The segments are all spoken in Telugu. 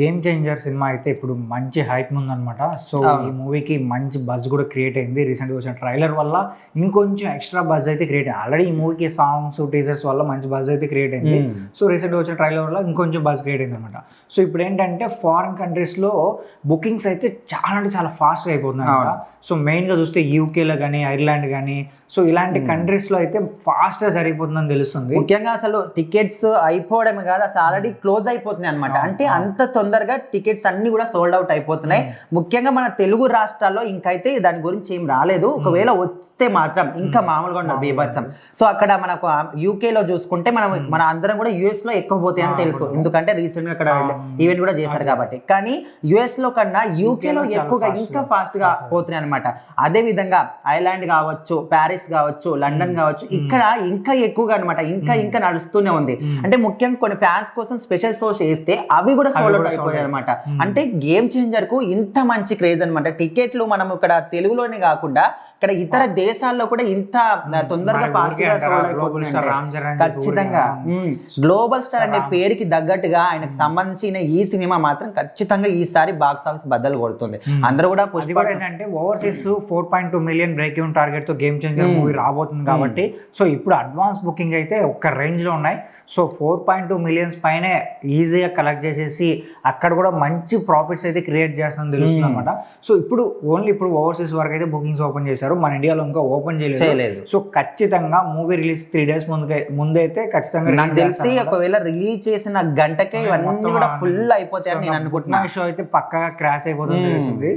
గేమ్ చేంజర్ సినిమా అయితే ఇప్పుడు మంచి హైప్ ఉందన్నమాట సో. ఈ మూవీకి మంచి బజ్ కూడా క్రియేట్ అయింది రీసెంట్గా వచ్చిన ట్రైలర్ వల్ల ఇంకొంచెం ఎక్స్ట్రా బజ్ అయితే క్రియేట్ అయింది ఆల్రెడీ ఈ మూవీకి సాంగ్స్ టీజర్స్ వల్ల మంచి బజ్ అయితే క్రియేట్ అయింది Hmm. సో రీసెంట్గా వచ్చిన ట్రైలర్ వల్ల ఇంకొంచెం బజ్ క్రియేట్ అయింది అనమాట సో ఇప్పుడు ఏంటంటే ఫారిన్ కంట్రీస్లో బుకింగ్స్ అయితే చాలా అంటే చాలా ఫాస్ట్గా అయిపోతున్నాయి అవును. సో మెయిన్గా చూస్తే యూకేలో కానీ ఐర్లాండ్ కానీ సో ఇలాంటి Hmm. కంట్రీస్లో అయితే ఫాస్ట్గా జరిగిపోతుందని తెలుస్తుంది ముఖ్యంగా అసలు టికెట్స్ అయిపోవడమే కాదు అసలు ఆల్రెడీ క్లోజ్ అయిపోతున్నాయి అనమాట అంటే. అంత తొందరగా టికెట్స్ అన్ని కూడా సోల్డ్ అవుట్ అయిపోతున్నాయి. ముఖ్యంగా మన తెలుగు రాష్ట్రాల్లో ఇంకైతే దాని గురించి ఏం రాలేదు. ఒకవేళ వస్తే మాత్రం ఇంకా మామూలుగా ఉండదు బీభత్సం. సో అక్కడ మనకు యూకే లో చూసుకుంటే మనం మన అందరం కూడా యుఎస్లో ఎక్కువ పోతాయి అని తెలుసు. ఎందుకంటే రీసెంట్గా అక్కడ ఈవెంట్ కూడా చేశారు కాబట్టి. కానీ యుఎస్లో కన్నా యూకే లో ఎక్కువగా ఇంకా ఫాస్ట్గా. పోతున్నాయి అనమాట అదే విధంగా ఐలాండ్ కావచ్చు ప్యారిస్ కావచ్చు లండన్ కావచ్చు ఇక్కడ ఇంకా ఎక్కువగా అన్నమాట. ఇంకా ఇంకా నడుస్తూనే ఉంది. అంటే ముఖ్యంగా కొన్ని ఫ్యాన్స్ కోసం స్పెషల్ షోస్ వేస్తే అవి కూడా సోల్డ్ అవుట్ sold అనమాట. అంటే గేమ్ చేంజర్కు ఇంత మంచి క్రేజ్ అనమాట టికెట్లు మనం ఇక్కడ తెలుగులోనే కాకుండా ఇక్కడ ఇతర దేశాల్లో కూడా ఇంత తొందరగా ఫాస్ట్గా ఖచ్చితంగా. గ్లోబల్ స్టార్ అనే. పేరుకి తగ్గట్టుగా ఆయనకు సంబంధించిన ఈ సినిమా మాత్రం ఖచ్చితంగా ఈసారి బాక్స్ ఆఫీస్ బద్దలు కొడుతుంది. అందరూ కూడా పుష్ప ఏంటంటే overseas four point two million break even టార్గెట్తో Game changer. Movie రాబోతుంది కాబట్టి సో ఇప్పుడు అడ్వాన్స్ బుకింగ్ అయితే ఒక్క రేంజ్లో ఉన్నాయి. So four point two millions పైనే ఈజీగా కలెక్ట్ చేసేసి అక్కడ కూడా మంచి ప్రాఫిట్స్ అయితే క్రియేట్ చేస్తుందని తెలుస్తుంది. అనమాట సో ఇప్పుడు ఓన్లీ ఇప్పుడు ఓవర్సీస్ వరకు అయితే బుకింగ్స్ ఓపెన్ చేశారు. మన ఇండియాలో ఇంకా ఓపెన్ చేయలేదు. సో ఖచ్చితంగా మూవీ రిలీజ్ త్రీ డేస్ ముందు ముందైతే ఖచ్చితంగా నాకు తెలిసి. ఒకవేళ రిలీజ్ చేసిన గంటకే ఇవన్నీ కూడా ఫుల్ అయిపోతాయని నేను అనుకుంటున్నా షో అయితే పక్కగా క్రాష్ అయిపోతుంది. తెలిసింది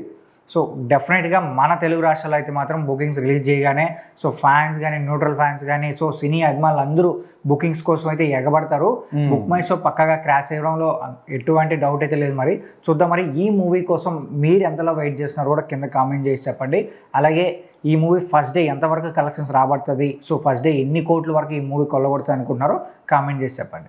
సో డెఫినెట్గా మన తెలుగు రాష్ట్రాల్లో అయితే మాత్రం బుకింగ్స్ రిలీజ్ చేయగానే సో ఫ్యాన్స్ కానీ న్యూట్రల్ ఫ్యాన్స్ కానీ సో సినీ అభిమానులు అందరూ బుకింగ్స్ కోసం అయితే ఎగబడతారు. బుక్ మై షో పక్కగా క్రాష్ అయ్యడంలో ఎటువంటి డౌట్ అయితే లేదు మరి. చూద్దాం మరి ఈ మూవీ కోసం మీరు ఎంతలో వెయిట్ చేస్తున్నారో కూడా కింద కామెంట్ చేసి చెప్పండి. అలాగే ఈ మూవీ ఫస్ట్ డే ఎంతవరకు కలెక్షన్స్ రాబడుతుంది? సో ఫస్ట్ డే ఎన్ని కోట్ల వరకు ఈ మూవీ కొల్లగొడుతుంది అనుకుంటున్నారో కామెంట్ చేసి చెప్పండి.